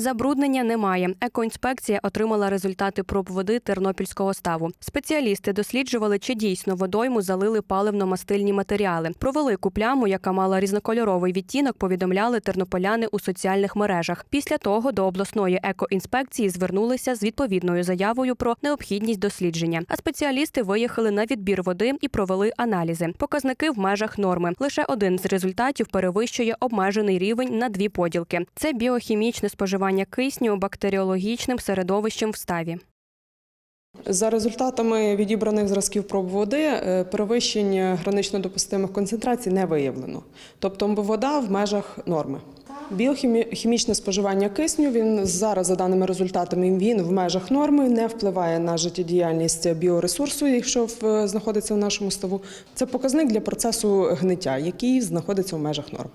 Забруднення немає. Екоінспекція отримала результати проб води тернопільського ставу. Спеціалісти досліджували, чи дійсно водойму залили паливно-мастильні матеріали. Про велику пляму, яка мала різнокольоровий відтінок, повідомляли тернополяни у соціальних мережах. Після того до обласної екоінспекції звернулися з відповідною заявою про необхідність дослідження. А спеціалісти виїхали на відбір води і провели аналізи. Показники в межах норми. Лише один з результатів перевищує обмежений рівень на дві поділки. Це біохімічне споживання кисню бактеріологічним середовищем в ставі. За результатами відібраних зразків проб води е, перевищень гранично допустимих концентрацій не виявлено. Тобто вода в межах норми. Біохімічне споживання кисню він зараз, за даними результатами, він в межах норми не впливає на життєдіяльність біоресурсу, якщо знаходиться в нашому ставу. Це показник для процесу гниття, який знаходиться в межах норм.